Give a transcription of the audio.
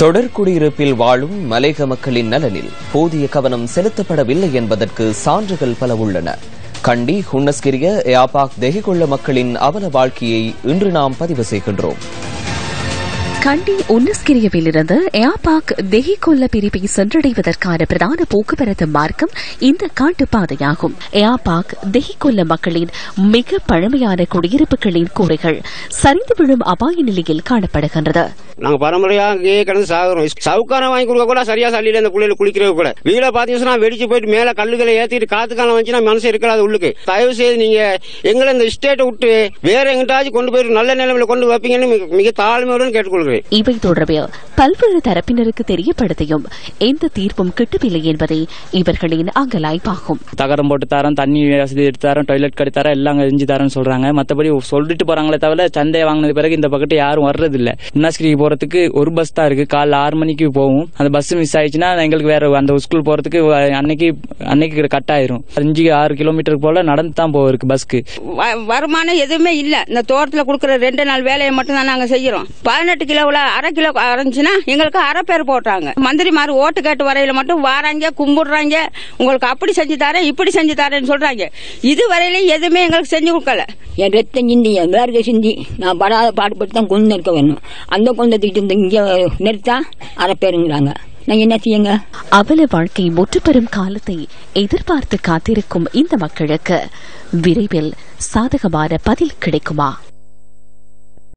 தொடர் குடியிருப்பில் வாழும் மலேக மக்களின் நலனில் போதிய கவனம் செலுத்தப்படவில்லை என்பதற்கு சான்றுகள் பல உள்ளன. கண்டி ஹுன்னஸ்கிரிய யாபாக் தெஹிகொள்ள மக்களின் அவல வாழ்க்கையை இன்று நாம் பதிவு செய்கின்றோம். கண்டி உன்னஸ்கிரியவிலிருந்து ஏபாக் தெஹிகொல்ல பிரிவை சென்றடைவதற்கான பிரதான போக்குவரத்து மார்க்கம் இந்த காட்டுப்பாதையாகும். ஏபாக் தெஹிகொல்ல மக்களின் மிக பழமையான குடியிருப்புகளின் கூரைகள் சரிந்து விழும் அபாய நிலையில் காணப்படுகின்றது. நாங்க பரம்பரையா அங்கேயே கிடந்து சாகுறோம். சவுக்கான வாங்கி கொடுக்க கூட சரியா சல்லியில இந்த குளியல குளிக்கிறது கூட. வீட பாத்தீங்கன்னா வெடிச்சு போயிட்டு மேல கல்லுகளை ஏத்திட்டு காத்து காலம் வந்துச்சுன்னா மனசு இருக்காது உள்ளுக்கு. தயவு செய்து நீங்க எங்களை இந்த ஸ்டேட்டை விட்டு வேற எங்கிட்டாச்சும் கொண்டு போயிட்டு நல்ல நிலைமையில கொண்டு வைப்பீங்கன்னு மிக- தாழ்மையுடன் கேட்டுக்கொள்கிறேன். இவை தொடர்பில் பல்வேறு தரப்பினருக்கு தெரியப்படுத்தியும் எந்த தீர்வும் கிட்டவில்லை என்பதே இவர்களின் அங்கலாய்ப்பாகும் தகரம் போட்டு தரோம் தண்ணி வசதி எடுத்து தரோம் டாய்லெட் கட்டி தரோம் எல்லாம் செஞ்சு தரேன்னு சொல்றாங்க. மத்தபடி சொல்லிட்டு போறாங்களே தவிர சந்தையை வாங்கினது பிறகு இந்த பக்கத்து யாரும் வர்றது இல்ல உன்னாஸ்கிரிக்கு போகிறதுக்கு ஒரு பஸ் தான் இருக்குது காலைல ஆறு மணிக்கு போகும் அந்த பஸ் மிஸ் ஆயிடுச்சுன்னா எங்களுக்கு வேற அந்த ஸ்கூல் போகிறதுக்கு அன்னைக்கு அன்னைக்கு கட் ஆயிரும். அஞ்சு ஆறு கிலோமீட்டர் போல நடந்து தான் போயிருக்கு பஸ்க்கு வ- வருமானம் எதுவுமே இல்லை. இந்த தோட்டத்தில் கொடுக்குற ரெண்டு நாள் வேலையை மட்டும் தான் நாங்கள் செய்கிறோம் பதினெட்டு கிலோவில் அரை கிலோ அரைஞ்சுன்னா எங்களுக்கு அரை பேர் போட்டாங்க. மந்திரிமார் ஓட்டு கேட்டு வரையில மட்டும் வாராங்க கும்பிடுறாங்க. உங்களுக்கு அப்படி செஞ்சு தரேன் இப்படி செஞ்சு தரேன்னு சொல்கிறாங்க இது வரையிலையும் எதுவுமே எங்களுக்கு செஞ்சு கொடுக்கல. என் ரத்தம் சிந்தி என் வேர்வை சிந்தி. நான் படாத பாடுபட்டு தான் கொண்டு நிற்க வேணும் அந்த கொண்டு தூக்கிட்டு இங்கே நிறுத்தா அரை பேருங்கிறாங்க. நான் என்ன செய்யுங்க? அவல வாழ்க்கை முற்றுப்பெறும் காலத்தை எதிர்பார்த்து காத்திருக்கும் இந்த மக்களுக்கு விரைவில் சாதகமான பதில் கிடைக்குமா?